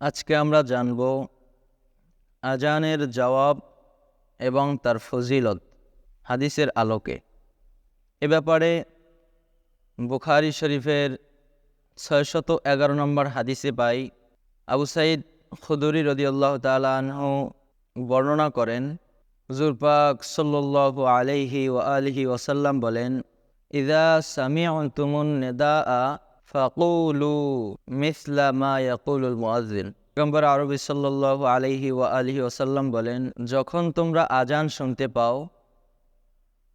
আজকে আমরা জানব আজানের জবাব এবং তার ফজিলত হাদিসের আলোকে। এ ব্যাপারে বুখারি শরীফের ছয়শত এগারো নম্বর হাদিসে পাই, আবু সাইদ খুদুরি রদিয়াল্লাহ তালাহ বর্ণনা করেন, হুজুর পাক সাল্লাল্লাহু আলাইহি ও আলিহি ওসাল্লাম বলেন, ইদা সামিয়া তুমুন নেদা নিদাআ ফাকুলু আরবি আলিহি ওসাল্লাম বলেন যখন তোমরা আজান শুনতে পাও,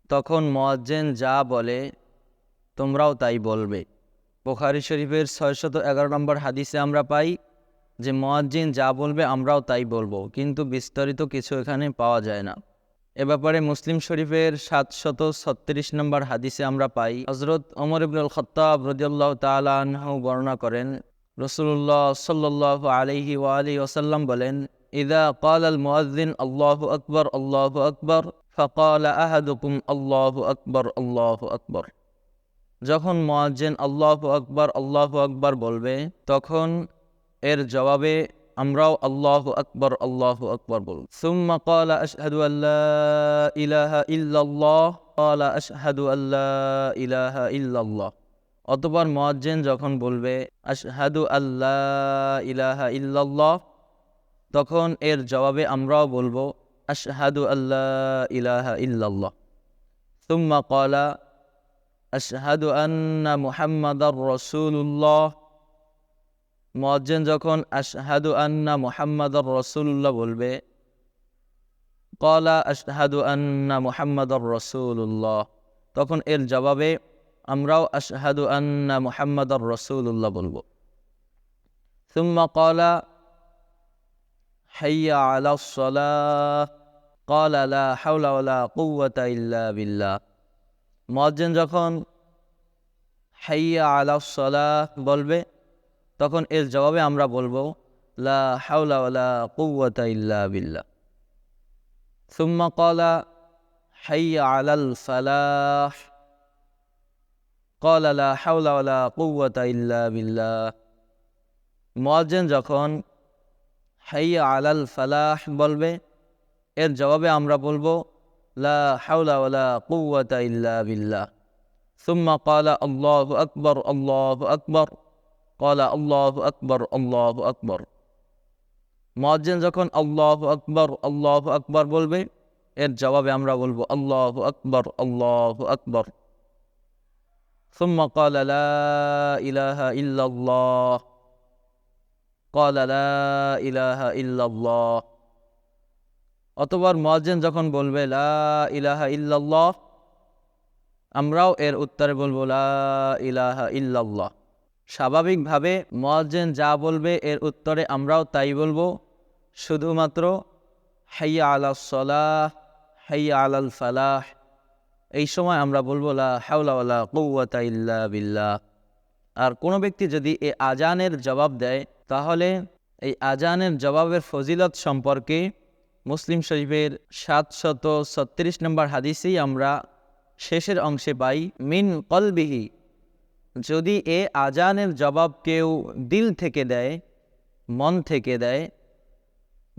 তখন মুয়াজ্জিন যা বলে, তোমরাও তাই বলবে। বুখারী শরীফের ছয়শত এগারো নম্বর হাদিসে আমরা পাই যে, মুয়াজ্জিন যা বলবে, আমরাও তাই বলব। কিন্তু বিস্তারিত কিছু এখানে পাওয়া যায় না। এ ব্যাপারে মুসলিম শরীফের সাতশত ছত্রিশ নম্বর হাদিসে আমরা পাই হজরত ওমর ইবনুল খত্তাব রদিয়াল্লাহ তালাহ বর্ণনা করেন রসুল্লাহ সাল্লাহ আলহি ওয়ালি ওসাল্লাম বলেন, ইদা আল মুয়াজ্জিন আল্লাহ আকবর আল্লাহ আকবর, ফকাল আহাদুকুম, আল্লাহ আকবর আল্লাহ আকবর। যখন মুয়াজ্জিন আল্লাহ আকবর আল্লাহ আকবর বলবে, তখন এর জবাবে আমরাও আল্লাহ আকবর আল্লাহ আকবর বল সুম্মা ক্বালা আশহাদু আল্লা ইলাহা ইল্লাল্লাহ, ক্বালা আশহাদু আল্লা ইলাহা ইল্লাল্লাহ। অতপর মুয়াজ্জিন যখন বলবে, আশহাদু আল্লা ইলাহা ইল্লাল্লাহ তখন এর জবাবে আমরাও বলব, আশহাদু আল্লা ইলাহা ইল্লাল্লাহ সুম্মা ক্বালা, আশহাদু আন্না মুহাম্মাদার রাসূলুল্লাহ মজ্জেন যখন আশহাদু আন্না মোহাম্মদর রসুল্লাহ বলবে কলা আশহাদু আন্না মোহাম্মদর রসুল্লাহ তখন এর জবাবে আমরাও আশহাদু আন্না মোহাম্মদর রসুল্লাহ বলব। সুম্মা কলা হাইয়া আলা সলাহ কল আলা হাউলা কুয়াতা ইল্লা বিল্লা মজ্জেন যখন হাইয়া আলা সলাহ বলবে তখন এর জবাবে আমরা বলব, লা হাওলা ওয়ালা ইল্লা বিল্লাহ। সুম্মা ক্বালা, হাইয়া আলাল ফালাহ। ক্বালা লা হাওলা ওয়ালা ইল্লা বিল্লাহ। মুয়াজ্জিন যখন হাইয়া আলাল ফালাহ বলবে, এর জবাবে আমরা বলব, লা হাওলা ওয়ালা ইল্লা বিল্লাহ। সুম্মা ক্বালা, আল্লাহু আকবার আল্লাহু আকবার। কলা আল্লাহ আকবর আল্লাহ আকবর মজ্জেন যখন আল্লাহ আকবর আল্লাহ আকবর বলবে এর জবাবে আমরা বলবো আল্লাহ আকবর আল্লাহ আকবর ثم قال لا إله إلا الله قال لا إله إلا الله অতবার মুয়াজ্জিন যখন বলবে লা ইলাহা ইল্লাল্লাহ আমরাও এর উত্তরে বলবো লা ইলাহা ইল্লাল্লাহ স্বাভাবিকভাবে মুয়াজ্জিন যা বলবে এর উত্তরে আমরাও তাই বলব। শুধুমাত্র, হাইয়া আলা সলাহ, হাইয়া আলাল ফালাহ। এই সময় আমরা বলব, লা হাওলা কৌয়াতা ইল্লা বিল্লাহ। আর কোনো ব্যক্তি যদি এ আজানের জবাব দেয়, তাহলে এই আজানের জবাবের ফজিলত সম্পর্কে মুসলিম শরীফের সাতশত ছত্রিশ নম্বর হাদিসেই আমরা শেষের অংশে পাই, মিন কলবিহি যদি এ আজানের জবাব কেউ দিল থেকে দেয়, মন থেকে দেয়,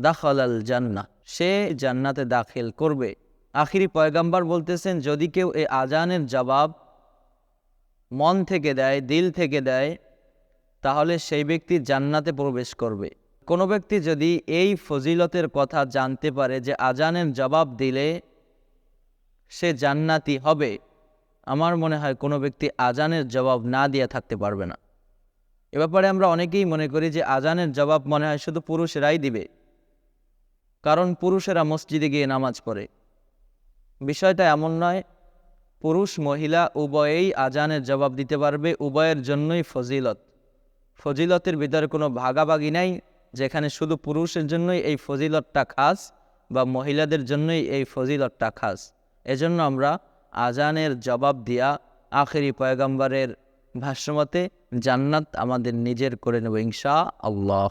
দাখলাল জান্না সে জান্নাতে দাখিল করবে। আখিরি পয়গাম্বার বলতেছেন, যদি কেউ এ আজানের জবাব মন থেকে দেয়, দিল থেকে দেয়, তাহলে সেই ব্যক্তি জান্নাতে প্রবেশ করবে। কোনো ব্যক্তি যদি এই ফজিলতের কথা জানতে পারে যে আজানের জবাব দিলে সে জান্নাতি হবে। আমার মনে হয় কোনো ব্যক্তি আজানের জবাব না দিয়ে থাকতে পারবে না। এ ব্যাপারে আমরা অনেকেই মনে করি যে আজানের জবাব মনে হয় শুধু পুরুষেরাই দিবে। কারণ পুরুষেরা মসজিদে গিয়ে নামাজ পড়ে। বিষয়টা এমন নয়, পুরুষ, মহিলা উভয়েই আজানের জবাব দিতে পারবে, উভয়ের জন্যই ফজিলত। ফজিলতের ভিতরে কোনো ভাগাভাগি নাই, যেখানে শুধু পুরুষের জন্যই এই ফজিলতটা খাস বা মহিলাদের জন্যই এই ফজিলতটা খাস। এজন্য আমরা আজানের জবাব দিয়া আখেরি পয়গম্বরের ভাষ্যমতে জান্নাত আমাদের নিজের করে নেব ইনশা আল্লাহ